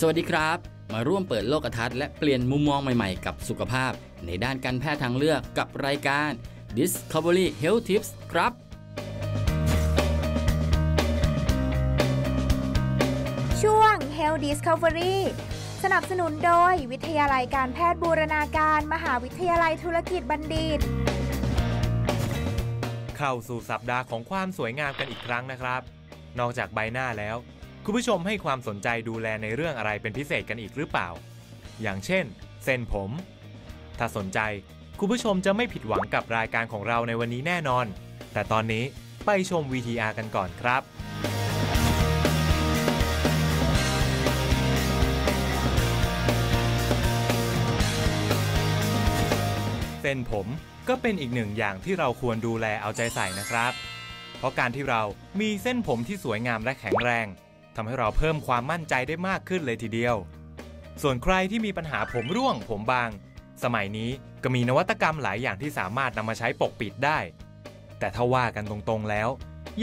สวัสดีครับ มาร่วมเปิดโลกทัศน์และเปลี่ยนมุมมองใหม่ๆ กับสุขภาพ ในด้านการแพทย์ทางเลือกกับรายการ Discovery Health Tips ครับ ช่วง Health Discovery สนับสนุนโดย วิทยาลัยการแพทย์บูรณาการ มหาวิทยาลัยธุรกิจบัณฑิต เข้าสู่สัปดาห์ของความสวยงามกันอีกครั้งนะครับ นอกจากใบหน้าแล้ว คุณผู้ชมให้ความสนใจดูแลในเรื่องอะไรเป็นพิเศษกันอีกหรือเปล่า อย่างเช่น เส้นผม ถ้าสนใจคุณผู้ชมจะไม่ผิดหวังกับรายการของเราในวันนี้แน่นอน แต่ตอนนี้ไปชม VTR กันก่อนครับเส้นผมก็เป็นอีกหนึ่งอย่างที่เราควรดูแลเอาใจใส่นะครับ เพราะการที่เรามีเส้นผมที่สวยงามและแข็งแรง ทำให้เราเพิ่มความมั่นใจได้มากขึ้นเลยทีเดียว ส่วนใครที่มีปัญหาผมร่วง ผมบาง สมัยนี้ก็มีนวัตกรรมหลายอย่างที่สามารถนำมาใช้ปกปิดได้ แต่ถ้าว่ากันตรงๆแล้ว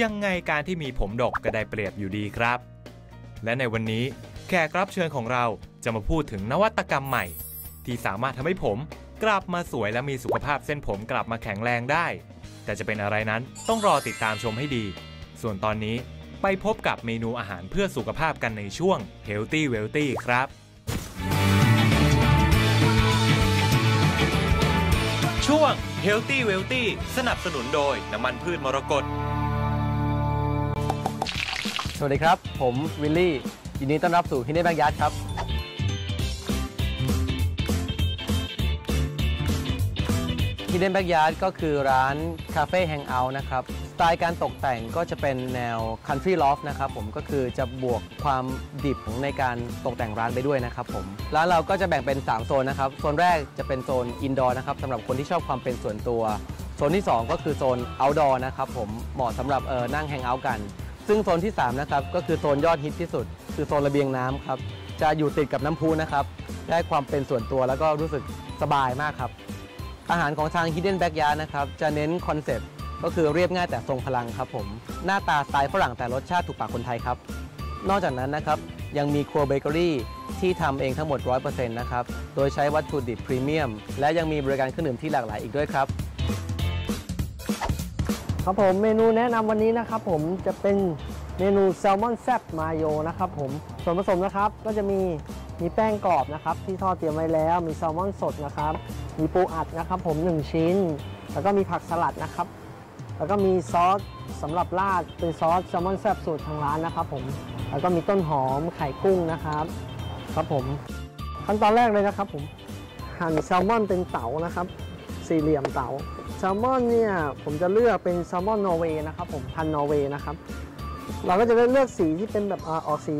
ยังไงการที่มีผมดกก็ได้เปรียบอยู่ดีครับ และในวันนี้แขกรับเชิญของเราจะมาพูดถึงนวัตกรรมใหม่ ที่สามารถทำให้ผมกลับมาสวยและมีสุขภาพเส้นผมกลับมาแข็งแรงได้ แต่จะเป็นอะไรนั้นต้องรอติดตามชมให้ดี ส่วนตอนนี้ ไปพบกับเมนูอาหารเพื่อสุขภาพกันในช่วง Healthy Wealthy ครับ ช่วง Healthy Wealthy สนับสนุนโดยน้ำมันพืชมรกตสวัสดีครับ ผมวิลลี่ยินดีต้อนรับสู่ฮินเน่แบงยาร์ดครับ Hidden Backyard ก็คือร้านคาเฟ่แฮงเอาท์นะครับ ไตล์การตกแต่งก็จะเป็นแนว Country Loft นะครับผมก็คือจะบวกความดิบในการตกแต่งร้านไปด้วยนะครับผมร้านเราก็จะแบ่งเป็น 3 โซนนะครับ โซนแรกจะเป็นโซนอินดอร์นะครับสำหรับคนที่ชอบความเป็นส่วนตัว โซนที่ 2 ก็คือโซน outdoor นะครับผมเหมาะสำหรับเออนั่งแฮงเอาท์กัน ซึ่งโซนที่3นะครับก็คือโซนยอดฮิตที่สุด คือโซนระเบียงน้ำครับจะอยู่ติดกับน้ำพุนะครับได้ความเป็นส่วนตัวแล้วก็รู้สึกสบายมากครับอาหารของทาง Hidden Backyard นะครับจะเน้นคอนเซ็ปต์ ก็คือเรียบง่ายแต่ทรงพลังครับผม หน้าตาสไตล์ฝรั่งแต่รสชาติถูกปากคนไทยครับ นอกจากนั้นนะครับยังมีครัวเบเกอรี่ที่ทำเองทั้งหมด 100%นะครับ โดยใช้วัตถุดิบพรีเมียม และยังมีบริการเครื่องดื่มที่หลากหลายอีกด้วยครับ ครับผมเมนูแนะนำวันนี้นะครับผมจะเป็นเมนูแซลมอนแซ่บมาโยนะครับผมส่วนผสมนะครับก็จะมีมีแป้งกรอบนะครับที่ทอดเตรียมไว้แล้ว มีแซลมอนสดนะครับ มีปูอัดนะครับผม 1 ชิ้น แล้วก็มีผักสลัดนะครับ แล้วก็มีซอสสำหรับราดเป็นซอสแซลมอนแซ่บสูตรทางร้านนะครับผม แล้วก็มีต้นหอมไข่กุ้งนะครับ ครับผม ขั้นตอนแรกเลยนะครับผมหั่นแซลมอนเป็นเต๋านะครับ สี่เหลี่ยมเต๋าแซลมอนเนี่ยผมจะเลือกเป็นแซลมอนนอร์เวย์นะครับผมพันนอร์เวย์นะครับเราก็จะเลือกสีที่เป็นแบบออกสี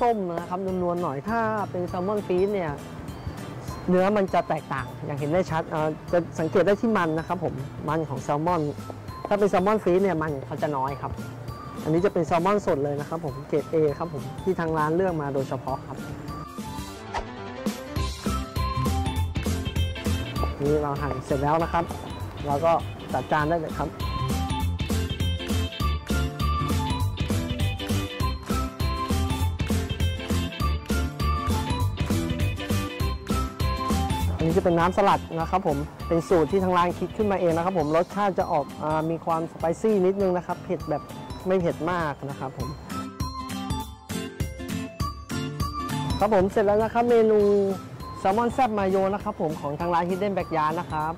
ส้มๆนะครับนวลๆหน่อยถ้าเป็นแซลมอนฟีดเนี่ยเนื้อมันจะแตกต่าง อย่างเห็นได้ชัดจะสังเกตได้ที่มันนะครับผมมันของแซลมอน ถ้าเป็นแซลมอนฟรีเนี่ยมันเขาจะน้อยครับ อันนี้จะเป็นแซลมอนสดเลยนะครับผมเกรด A ครับผมที่ทางร้านเลือกมาโดยเฉพาะครับ นี่เราหั่นเสร็จแล้วนะครับ เราก็จัดจานได้เลยครับ อันนี้จะเป็นน้ำสลัดนะครับผมเป็นสูตรที่ทางร้านคิดขึ้นมาเองนะครับผมรสชาติจะออกอมีความสไปซี่นิดนึงนะครับเผ็ดแบบไม่เผ็ดมากนะครับผมครับผมเสร็จแล้วนะครับเมนูแซลมอนแซบมาโยนะครับผมของทางร้าน Hidden Backyard นะครับ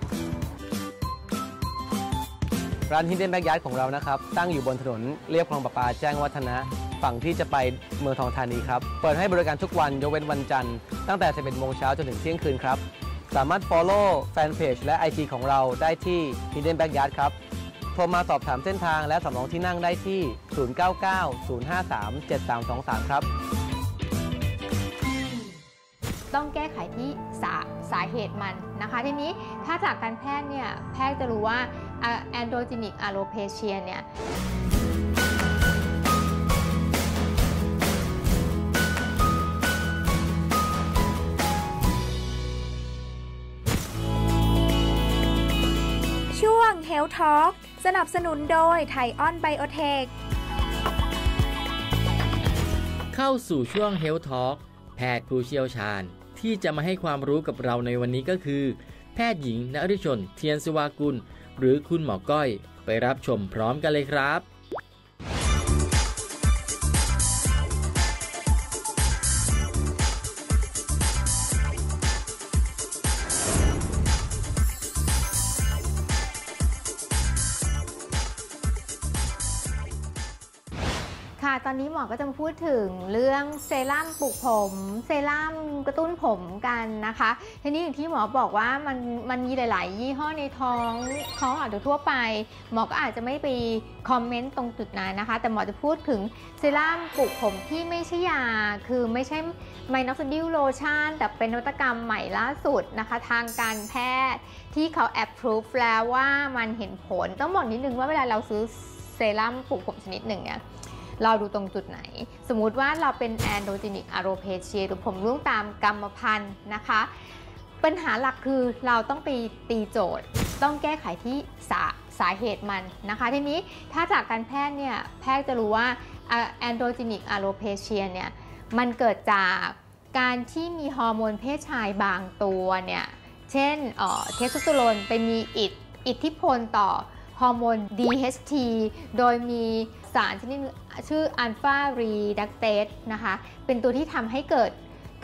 ร้าน Hidden Backyard ของเรานะครับ ตั้งอยู่บนถนนเรียบคลองประปาแจ้งวัฒนะ ฝั่งที่จะไปเมืองทองธานีครับ เปิดให้บริการทุกวันยกเว้นวันจันทร์ตั้งแต่ 11โมงเช้าจนถึงเที่ยงคืนครับ สามารถ follow แฟนเพจและ IG ของเราได้ที่ Hidden Backyard ครับ โทรมาสอบถามเส้นทางและสำรองที่นั่งได้ที่ 099 053 7323 ครับ ต้องแก้ไขที่สาสาเหตุมันนะคะ ทีนี้ถ้าจากการแพทย์เนี่ย แพทย์จะรู้ว่าแอนโดจินิกอะโลเพเชียเนี่ย Health Talk สนับสนุนโดยไทออนไบโอเทค เข้าสู่ช่วง Health Talk แพทย์ผู้เชี่ยวชาญ ที่จะมาให้ความรู้กับเราในวันนี้ก็คือ แพทย์หญิงนฤชน เทียนสวากุล หรือคุณหมอก้อย ไปรับชมพร้อมกันเลยครับ พูดถึงเรื่องเซรั่มปลูกผม เซรั่มกระตุ้นผมกันนะคะ ทีนี้อย่างที่หมอบอกว่ามันมันมีหลาย ๆ ยี่ห้อในท้องท้องอาจจะทั่วไป หมอก็อาจจะไม่ไปคอมเมนต์ตรงจุดนั้นนะคะ แต่หมอจะพูดถึงเซรั่มปลูกผมที่ไม่ใช่ยา คือไม่ใช่ไมโนซิดิลโลชั่นแต่เป็นนวัตกรรมใหม่ล่าสุดนะคะ ทางการแพทย์ที่เขาแอปพรูฟแล้วว่ามันเห็นผลต้องบอกนิดนึงว่าเวลาเราซื้อเซรั่มปลูกผมชนิดหนึ่งเนี่ย เราดูตรงจุดไหน สมมุติว่าเราเป็นแอนโดจินิกอะโรเพเชียหรือผมร่วงตามกรรมพันธุ์นะคะ ปัญหาหลักคือเราต้องไปตีโจทย์ ต้องแก้ไขที่สาสาเหตุมันนะคะ ทีนี้ถ้าจากการแพทย์เนี่ยแพทย์จะรู้ว่าแอนโดจินิกอะโรเพเชียเนี่ยมันเกิดจากการที่มีฮอร์โมนเพศชายบางตัวเนี่ยเช่นเทสโทสเตอโรนไปมีอิทอิทธิพลต่อฮอร์โมน DHT โดยมี สารชนิดชื่ออัลฟารีดักเตสนะคะ เป็นตัวที่ทำให้เกิด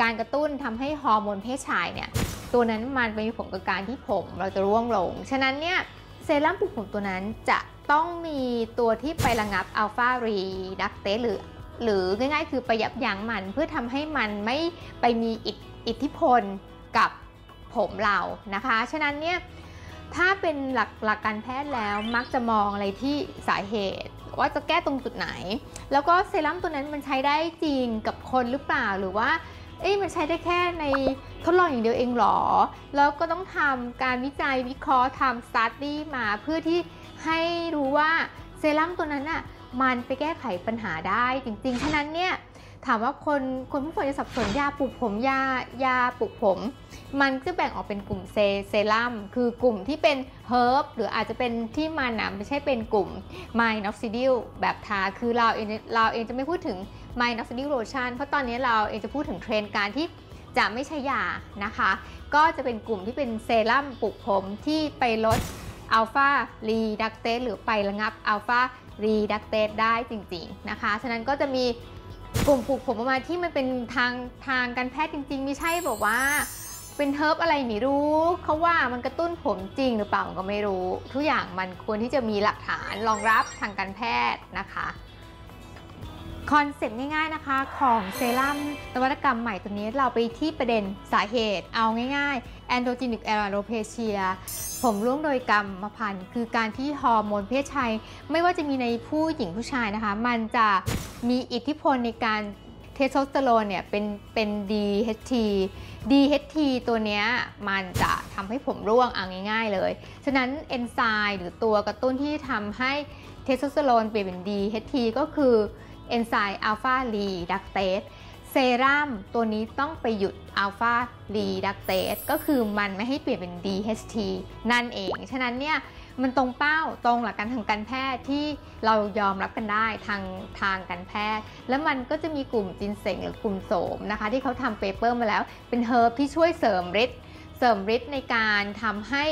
การกระตุ้นทำให้ฮอร์โมนเพศชายเนี่ย ตัวนั้นมันไปมีผลกับการที่ผมเราจะร่วงลง ฉะนั้นเนี่ยเซรั่มปลุกผมตัวนั้นจะต้องมีตัวที่ไประงับอัลฟารีดักเตสหรือหรือง่ายๆ คือไปยับยั้งมันเพื่อทำให้มันไม่ไปมีอิทธิพลกับผมเรานะคะ ฉะนั้นเนี่ยถ้าเป็นหลักหลักการแพทย์แล้วมักจะมองอะไรที่สาเหตุ ว่าจะแก้ตรงจุดไหน แล้วก็เซรั่มตัวนั้นมันใช้ได้จริงกับคนหรือเปล่าหรือว่าเอ้ยมันใช้ได้แค่ในทดลองอย่างเดียวเองหรอ แล้วก็ต้องทำการวิจัยวิเคราะห์ทำสตาร์ดี้มาเพื่อที่ให้รู้ว่าเซรั่มตัวนั้นอะมันไปแก้ไขปัญหาได้จริงๆ ฉะนั้นเนี่ย ถามว่าคนคนผู้ฟังจะสับสนยาปลูกผมยายาปลูกผม มันจะแบ่งออกเป็นกลุ่มเซเซรั่มคือกลุ่มที่เป็นเฮิร์บหรืออาจจะเป็นที่มันนะไม่ใช่เป็นกลุ่มไมโนอกซิดิลแบบทาคือเราเองเราเองจะไม่พูดถึงไมโนอกซิดิลโลชั่นเพราะตอนนี้เราเองจะพูดถึงเทรนการที่จะไม่ใช่ยานะคะ ก็จะเป็นกลุ่มที่เป็นเซรั่มปลูกผมที่ไปลดอัลฟารีดักเตสหรือไประงับอัลฟารีดักเตสได้จริงๆนะคะ ฉะนั้นก็จะมี กลุ่มปลูกผมออกมาที่มันเป็นทางทางการแพทย์จริง ๆ ไม่ใช่บอกว่า เป็นเฮิร์บอะไรไม่รู้เขาว่ามันกระตุ้นผมจริงหรือเปล่าก็ไม่รู้ ทุกอย่างมันควรที่จะมีหลักฐานรองรับทางการแพทย์นะคะคอนเซ็ปต์ง่ายๆนะคะของเซรั่มนวัตกรรมใหม่ตัวนี้เราไปที่ประเด็นสาเหตุเอาง่าย ๆ แอนโดรจินิกแอโรเพเชีย ผมร่วงโดยกรรมพันธุ์คือการที่ฮอร์โมนเพศชายไม่ว่าจะมีในผู้หญิงผู้ชายนะคะ มันจะมีอิทธิพลในการเทสโทสเตอโรนเนี่ยเป็นเป็น DHT DHT ตัวเนี้ยมันจะทำให้ผมร่วงเอาง่าย ๆ เลย ฉะนั้นเอนไซม์หรือตัวกระตุ้นที่ทำให้เทสโทสเตอโรนเปลี่ยนเป็น DHT ก็คือเอนไซม์อัลฟาลีดักเตส เซรั่มตัวนี้ต้องไปหยุดอัลฟาลีดักเตสก็คือมันไม่ให้เปลี่ยนเป็น DHT นั่นเอง ฉะนั้นเนี่ยมันตรงเป้าตรงหลักการทางการแพทย์ที่เรายอมรับกันได้ทางทางการแพทย์ แล้วมันก็จะมีกลุ่มจินเซงหรือกลุ่มโสมนะคะ ที่เขาทำเปเปอร์มาแล้ว เป็นเฮิร์บที่ช่วยเสริมฤทธิ์เสริมฤทธิ์ในการทำให้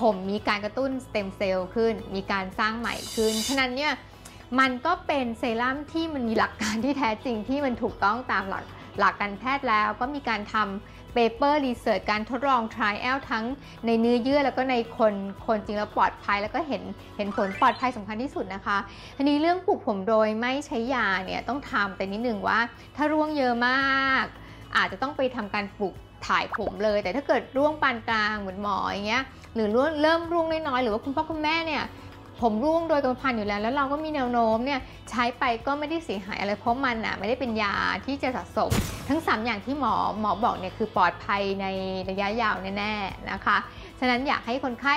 ผมมีการกระตุ้นสเต็มเซลล์ขึ้น มีการสร้างใหม่ขึ้น ฉะนั้นเนี่ย มันก็เป็นเซรั่มที่มันมีหลักการที่แท้จริงที่มันถูกต้องตามหลักหลักการแพทย์แล้วก็มีการทำเปเปอร์รีเสิร์ชการทดลอง trial ทั้งในเนื้อเยื่อแล้วก็ในคนคนจริงแล้วปลอดภัยแล้วก็เห็นเห็นผลปลอดภัยสำคัญที่สุดนะคะทีนี้เรื่องปลูกผมโดยไม่ใช้ยาเนี่ยต้องทำแต่นิดหนึ่งว่า ถ้าร่วงเยอะมาก อาจจะต้องไปทำการปลูกถ่ายผมเลย แต่ถ้าเกิดร่วงปานกลางเหมือนหมออย่างเงี้ยหรือเริ่มร่วงน้อยๆหรือว่าคุณพ่อคุณแม่เนี่ย ผมร่วงโดยกรรมพันธุ์อยู่แล้ว แล้วเราก็มีแนวโน้มเนี่ยใช้ไปก็ไม่ได้เสียหายอะไรเพราะมันอะไม่ได้เป็นยาที่จะสะสม ทั้ง 3 อย่างที่หมอหมอบอกเนี่ยคือปลอดภัยในระยะยาวแน่ๆนะคะฉะนั้นอยากให้คนไข้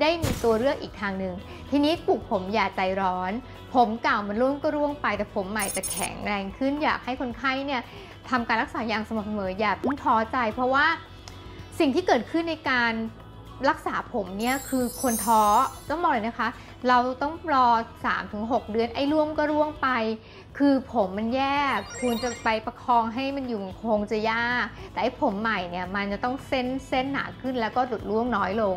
ได้มีตัวเลือกอีกทางหนึ่งทีนี้ปลูกผมอย่าใจร้อน ผมเก่ามันร่วงก็ร่วงไปแต่ผมใหม่จะแข็งแรงขึ้น อยากให้คนไข้เนี่ยทำการรักษาอย่างสม่ำเสมออย่าเพิ่งท้อใจ เพราะว่าสิ่งที่เกิดขึ้นในการ รักษาผมเนี่ยคือคนท้อต้องบอกเลยนะคะ เราต้องรอ 3-6 เดือนไอ้ร่วงก็ร่วงไป คือผมมันแย่คุณจะไปประคองให้มันอยู่คงจะยาก แต่ไอ้ผมใหม่เนี่ยมันจะต้องเส้นเส้นหนาขึ้นแล้วก็หลุดร่วงน้อยลง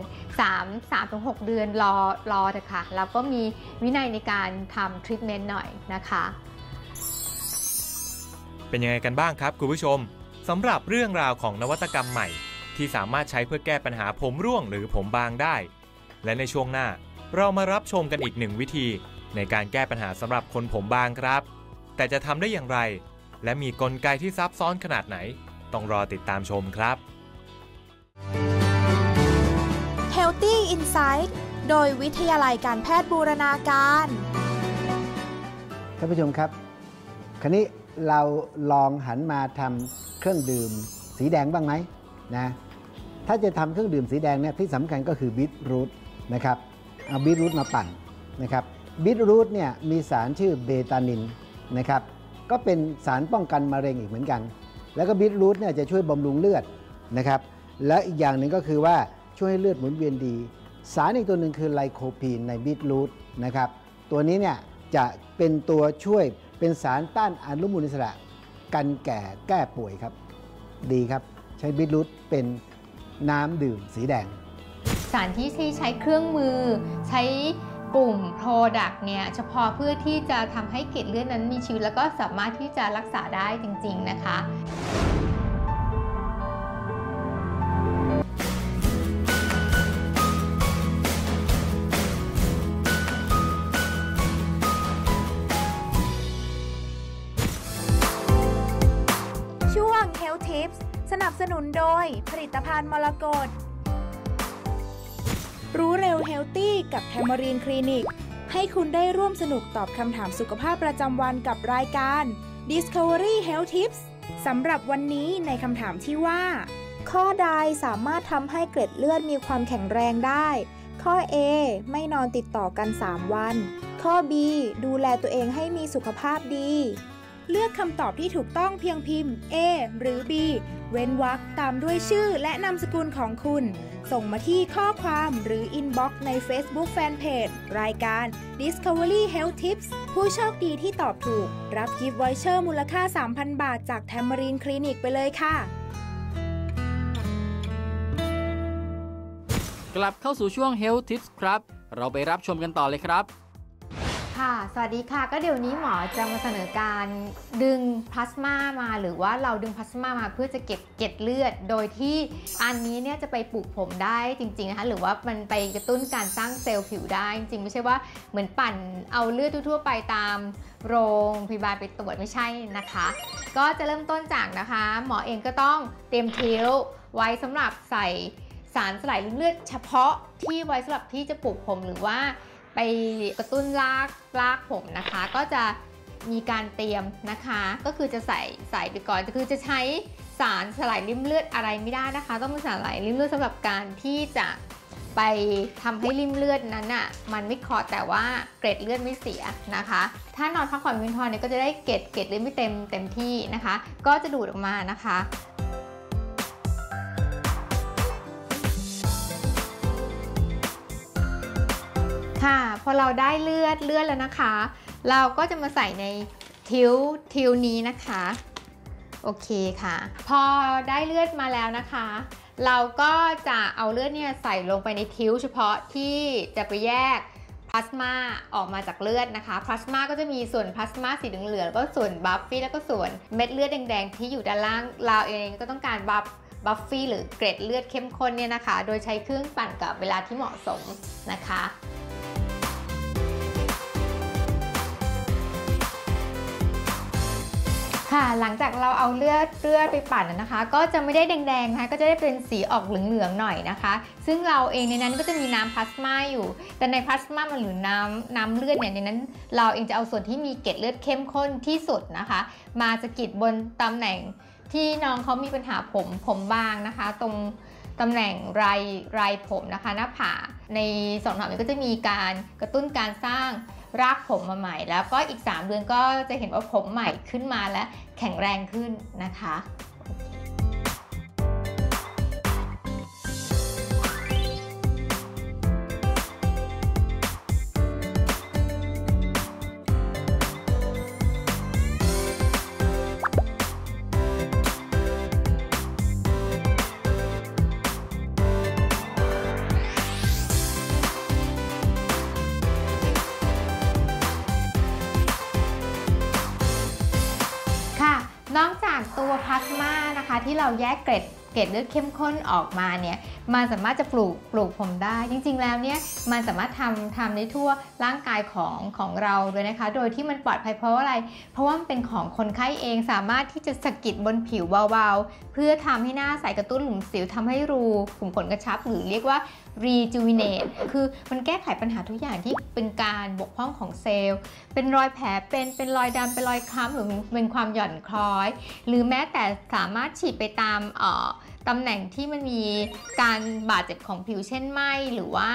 3 3-6 เดือนรอรอเถอะค่ะแล้วก็มีวินัยในการทำทรีทเมนต์หน่อยนะคะ เป็นยังไงกันบ้างครับคุณผู้ชมสำหรับเรื่องราวของนวัตกรรมใหม่ ที่สามารถใช้เพื่อแก้ปัญหาผมร่วงหรือผมบางได้ และในช่วงหน้า เรามารับชมกันอีกหนึ่งวิธี ในการแก้ปัญหาสำหรับคนผมบางครับ แต่จะทำได้อย่างไร และมีกลไกที่ซับซ้อนขนาดไหน ต้องรอติดตามชมครับ Healthy Insight โดยวิทยาลัยการแพทย์บูรณาการท่านผู้ชมครับ คราวนี้เราลองหันมาทำเครื่องดื่มสีแดงบ้างไหมนะ ถ้าจะทำเครื่องดื่มสีแดงเนี่ยที่สำคัญก็คือบีทรูทนะครับเอาบีทรูทมาปั่นนะครับบีทรูทเนี่ยมีสารชื่อเบตานินนะครับก็เป็นสารป้องกันมะเร็งอีกเหมือนกัน แล้วก็บีทรูทเนี่ยจะช่วยบำรุงเลือดนะครับและอีกอย่างหนึ่งก็คือว่าช่วยให้เลือดหมุนเวียนดี สารอีกตัวหนึ่งคือไลโคพีนในบีทรูทนะครับตัวนี้เนี่ยจะเป็นตัวช่วยเป็นสารต้านอนุมูลอิสระ กันแก่แก้ป่วยครับ ดีครับ ใช้บีทรูทเป็น น้ำดื่มสีแดง สารที่ใช้เครื่องมือ ใช้กลุ่ม Product เนี่ยเฉพาะเพื่อที่จะทำให้เกล็ดเลือดนั้นมีชีวิต แล้วก็สามารถที่จะรักษาได้จริง ๆ นะคะ สนุนโดย ผลิตภัณฑ์มรกตรู้เร็วเฮลตี้กับแทม a รีนคลินิก ให้คุณได้ร่วมสนุกตอบคำถามสุขภาพประจำวันกับรายการ Discovery Health Tips สำหรับวันนี้ในคำถามที่ว่า ข้อใดสามารถทำให้เกล็ดเลือดมีความแข็งแรงได้ ข้อ A ไม่นอนติดต่อกัน 3 วัน ข้อ B ดูแลตัวเองให้มีสุขภาพดี เลือกคำตอบที่ถูกต้องเพียงพิมพ์ A หรือ B เว้นวรรคตามด้วยชื่อและนามสกุลของคุณ ส่งมาที่ข้อความหรือ inbox ใน Facebook Fanpage รายการ Discovery Health Tips ผู้โชคดีที่ตอบถูก รับกิฟต์วอยเชอร์มูลค่า 3,000 บาทจาก Tamarin Clinic ไปเลยค่ะ กลับเข้าสู่ช่วง Health Tips ครับ เราไปรับชมกันต่อเลยครับ ค่ะ สวัสดีค่ะ ก็เดี๋ยวนี้หมอจะมาเสนอการดึงพลาสมามา หรือว่าเราดึงพลาสมามาเพื่อจะเก็บเกล็ดเลือด โดยที่อันนี้เนี่ยจะไปปลูกผมได้จริงๆนะคะหรือว่ามันไปกระตุ้นการสร้างเซลล์ผิวได้ จริงไม่ใช่ว่าเหมือนปั่นเอาเลือดทั่วๆไปตามโรงพยาบาลไปตรวจไม่ใช่นะคะ ก็จะเริ่มต้นจากนะคะ หมอเองก็ต้องเตรียมเทลไว้สำหรับใส่สารสลายริ่มเลือดเฉพาะที่ไว้สำหรับที่จะปลูกผมหรือว่า ไปกระตุ้นรากรากผมนะคะ ก็จะมีการเตรียมนะคะ ก็คือจะใส่ใส่ไปก่อนคือจะใช้สารสลายริ่มเลือดอะไรไม่ได้นะคะ ต้องเป็นสารสลายริ่มเลือดสำหรับการที่จะไปทำให้ริ่มเลือดนั้นอะมันไม่คอแต่ว่าเกร็ดเลือดไม่เสียนะคะ ถ้านอนพักผ่อนเพียงพอเนี่ยก็จะได้เกร็ดเกร็ดเลือดไม่เต็มเต็มที่นะคะ ก็จะดูดออกมานะคะ ค่ะพอเราได้เลือดเลือดแล้วนะคะ เราก็จะมาใส่ในทิวทิวนี้นะคะ โอเคค่ะ พอได้เลือดมาแล้วนะคะ เราก็จะเอาเลือดเนี่ยใส่ลงไปในทิวเฉพาะที่จะไปแยกพลาสมาออกมาจากเลือดนะคะ พลาสมาก็จะมีส่วนพลาสมาสีเหลืองๆแล้วก็ส่วนบัฟฟี่แล้วก็ส่วนเม็ดเลือดแดงๆที่อยู่ด้านล่าง เราเองก็ต้องการบัฟบัฟฟี่หรือเกร็ดเลือดเข้มข้นเนี่ยนะคะ โดยใช้เครื่องปั่นกับเวลาที่เหมาะสมนะคะ ค่ะ หลังจากเราเอาเลือดเลือดไปปั่นนะคะ ก็จะไม่ได้แดงๆนะคะก็จะได้เป็นสีออกเหลืองๆหน่อยนะคะ ซึ่งเราเองในนั้นก็จะมีน้ำพลาสมาอยู่ แต่ในพลาสมามันหรือน้ำน้ำเลือดเนี่ยในนั้น เราเองจะเอาส่วนที่มีเกล็ดเลือดเข้มข้นที่สุดนะคะ มาสะกิดบนตำแหน่งที่น้องเขามีปัญหาผมผมบางนะคะ ตรงตำแหน่งไรไรผมนะคะ หน้าผากในสองถามนี้ก็จะมีการกระตุ้นการสร้าง รากผมมาใหม่ แล้วก็อีก 3 เดือนก็จะเห็นว่าผมใหม่ขึ้นมาและแข็งแรงขึ้นนะคะ เกล็ดเกล็ดเลือดเข้มข้นออกมาเนี่ยมันสามารถจะปลูกปลูกผมได้ จริง ๆ แล้วเนี่ยมันสามารถทำทำได้ทั่วร่างกายของของเราเลยนะคะ โดยที่มันปลอดภัยเพราะว่าอะไร เพราะว่ามันเป็นของคนไข้เองสามารถที่จะสะกิดบนผิวเบาๆ เพื่อทำให้หน้าใสกระตุ้นหลุมสิวทำให้รูขุมขนกระชับหรือเรียกว่า rejuvenate คือมันแก้ไขปัญหาทุกอย่างที่เป็นการบกพร่องของเซลล์ เป็นรอยแผลเป็นเป็นรอยดำเป็นรอยคล้ำหรือเป็นความหย่อนคล้อย หรือแม้แต่สามารถฉีดไปตามตำแหน่งที่มันมีการบาดเจ็บของผิวเช่นไหมหรือว่า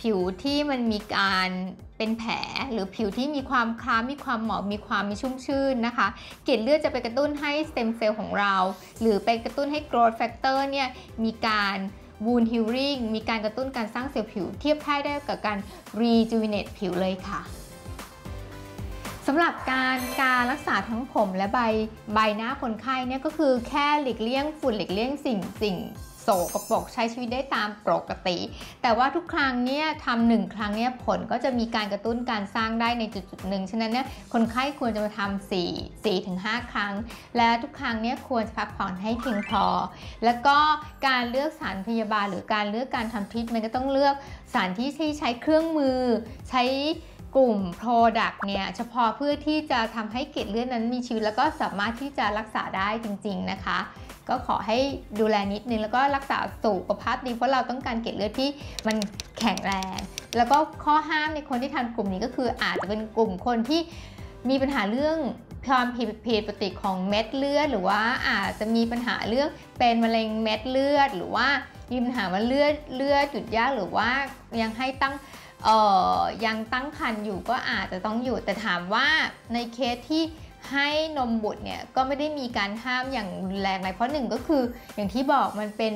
ผิวที่มันมีการเป็นแผลหรือผิวที่มีความคล้ำมีความหมองมีความมีชุ่มชื่นนะคะ เกล็ดเลือดจะไปกระตุ้นให้สเต็มเซลล์ของเรา หรือไปกระตุ้นให้ growth factor เนี่ยมีการ wound healing มีการกระตุ้นการสร้างเซลล์ผิว เทียบเท่าได้กับการ rejuvenate ผิวเลยค่ะสำหรับการการรักษาทั้งผมและใบใบหน้าคนไข้เนี่ยก็คือแค่หลีกเลี่ยงฝุ่นหลีกเลี่ยงสิ่งสิ่ง สกปรกใช้ชีวิตได้ตามปกติ แต่ว่าทุกครั้งเนี่ยทำหนึ่งครั้งเนี่ยผลก็จะมีการกระตุ้นการสร้างได้ในจุดจุดหนึ่งฉะนั้นเนี่ยคนไข้ควรจะมาทำสี่สี่ถึงห้าครั้ง และทุกครั้งเนี่ยควรจะพักผ่อนให้เพียงพอ แล้วก็การเลือกสารพยาบาล หรือการเลือกการทำทรีทมันก็ต้องเลือกสารที่ใช้เครื่องมือ ใช้กลุ่ม Product เนี่ยเฉพาะเพื่อที่จะทำให้เกล็ดเลือดนั้นมีชีวิตแล้วก็สามารถที่จะรักษาได้จริง ๆ นะคะ ก็ขอให้ดูแลนิดนึงแล้วก็รักษาสุขภาพดีเพราะเราต้องการเกล็ดเลือดที่มันแข็งแรง แล้วก็ข้อห้ามในคนที่ทานกลุ่มนี้ก็คืออาจจะเป็นกลุ่มคนที่มีปัญหาเรื่องความผิดผิดปกติของเม็ดเลือด หรือว่าอาจจะมีปัญหาเรื่องเป็นมะเร็งเม็ดเลือด หรือว่ามีปัญหาว่าเลือดเลือดหยุดยากหรือว่ายังให้ตั้งเอ่อยังตั้งครรภ์อยู่ก็อาจจะต้องอยู่แต่ถามว่าในเคสที่ ให้นมบุตรเนี่ยก็ไม่ได้มีการห้ามอย่างรุนแรงอะไรเพราะหนึ่งก็คืออย่างที่บอกมันเป็น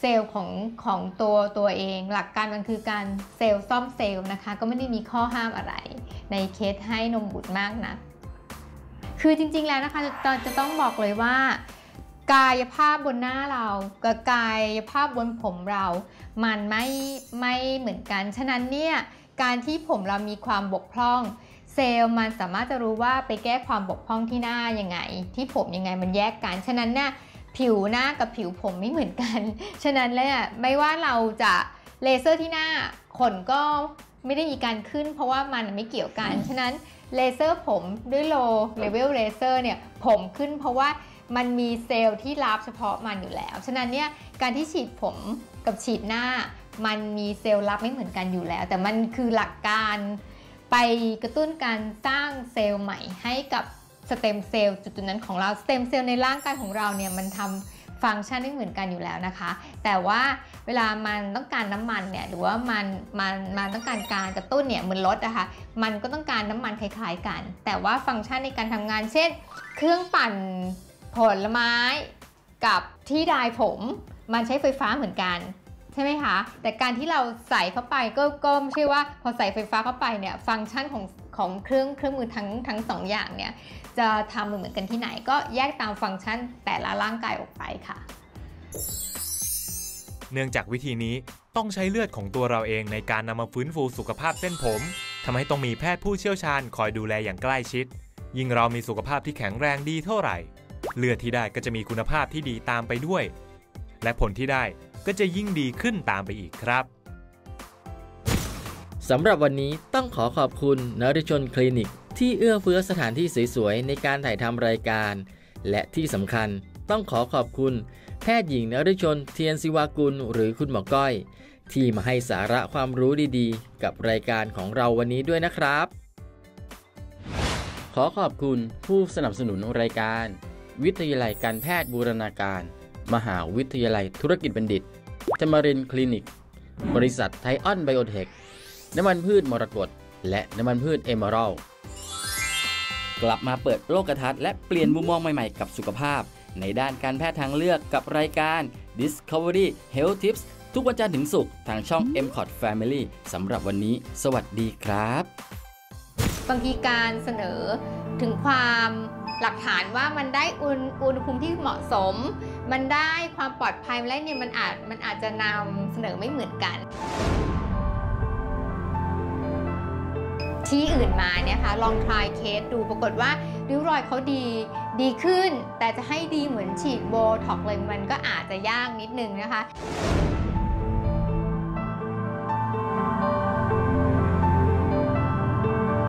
เซลล์ของของตัวตัวเอง หลักการมันคือการเซลล์ซ่อมเซลล์นะคะ ก็ไม่ได้มีข้อห้ามอะไร ในเคสให้นมบุตรมากนะคือจริงๆแล้วนะคะจะจะต้องบอกเลยว่า กายภาพบนหน้าเรากับกายภาพบนผมเรา มันไม่ไม่เหมือนกัน ฉะนั้นเนี่ยการที่ผมเรามีความบกพร่อง เซลล์มันสามารถจะรู้ว่าไปแก้ความบกพร่องที่หน้ายังไง ที่ผมยังไงมันแยกกัน ฉะนั้นเนี่ยผิวหน้ากับผิวผมไม่เหมือนกัน ฉะนั้นเลยไม่ว่าเราจะเลเซอร์ที่หน้าขนก็ไม่ได้มีการขึ้น เพราะว่ามันไม่เกี่ยวกัน ฉะนั้นเลเซอร์ผมด้วยโลเลเวลเลเซอร์เนี่ยผมขึ้นเพราะว่ามันมีเซลล์ที่รับเฉพาะมันอยู่แล้ว ฉะนั้นเนี่ยการที่ฉีดผมกับฉีดหน้า มันมีเซลล์รับไม่เหมือนกันอยู่แล้ว แต่มันคือหลักการ ไปกระตุ้นการสร้างเซลล์ใหม่ให้กับสเต็มเซลล์จุดๆนั้นของเราสเต็มเซลล์ในร่างกายของเราเนี่ยมันทำฟังก์ชันไม่เหมือนกันอยู่แล้วนะคะ แต่ว่าเวลามันต้องการน้ำมันเนี่ยหรือว่ามันมันมันต้องการการกระตุ้นเนี่ยเหมือนรถนะคะมันก็ต้องการน้ำมันคล้ายๆกัน แต่ว่าฟังก์ชันในการทำงาน เช่น เครื่องปั่นผลไม้กับที่ดายผม มันใช้ไฟฟ้าเหมือนกัน ใช่ไหมคะ แต่การที่เราใส่เข้าไปก็ก็ไม่ใช่ว่าพอใส่ไฟฟ้าเข้าไปเนี่ยฟังก์ชันของของเครื่องเครื่องมือทั้งทั้งสองอย่างเนี่ยจะทำเหมือนกันที่ไหน ก็แยกตามฟังก์ชันแต่ละร่างกายออกไปค่ะ เนื่องจากวิธีนี้ต้องใช้เลือดของตัวเราเองในการนำมาฟื้นฟูสุขภาพเส้นผมทำให้ต้องมีแพทย์ผู้เชี่ยวชาญคอยดูแลอย่างใกล้ชิด ยิ่งเรามีสุขภาพที่แข็งแรงดีเท่าไหร่ เลือดที่ได้ก็จะมีคุณภาพที่ดีตามไปด้วย และผลที่ได้ ก็จะยิ่งดีขึ้นตามไปอีกครับสำหรับวันนี้ต้องขอขอบคุณนริชนคลินิก ที่เอื้อเฟื้อสถานที่สวยๆ ในการถ่ายทำรายการ และที่สำคัญต้องขอขอบคุณ แพทย์หญิงนริชนเทียนศิวากุลหรือคุณหมอก้อย ที่มาให้สาระความรู้ดีๆ กับรายการของเราวันนี้ด้วยนะครับ ขอขอบคุณผู้สนับสนุนรายการ วิทยาลัยการแพทย์บูรณาการ มหาวิทยาลัยธุรกิจบัณฑิตจมารินคลินิก บริษัทไทออนไบโอเทค น้ำมันพืชมรกตและน้ำมันพืชเอเมอรัลกลับมาเปิดโลกทัศน์และเปลี่ยนมุมมองใหม่ๆกับสุขภาพ ในด้านการแพทย์ทางเลือกกับรายการ Discovery Health Tips ทุกวันจันทร์ถึงศุกร์ทางช่อง m c o t Family สำหรับวันนี้ สวัสดีครับ บางทีการเสนอถึงความหลักฐานว่ามันได้อุณอุณหภูมิที่เหมาะสม มันได้ความปลอดภัยและเนี่ยมันอาจมันอาจจะนำเสนอไม่เหมือนกัน ที่อื่นมาเนี่ยค่ะลองทายเคสดูปรากฏว่าริ้วรอยเขาดีดีขึ้น แต่จะให้ดีเหมือนฉีดโบท็อกเลยมันก็อาจจะยากนิดนึงนะคะ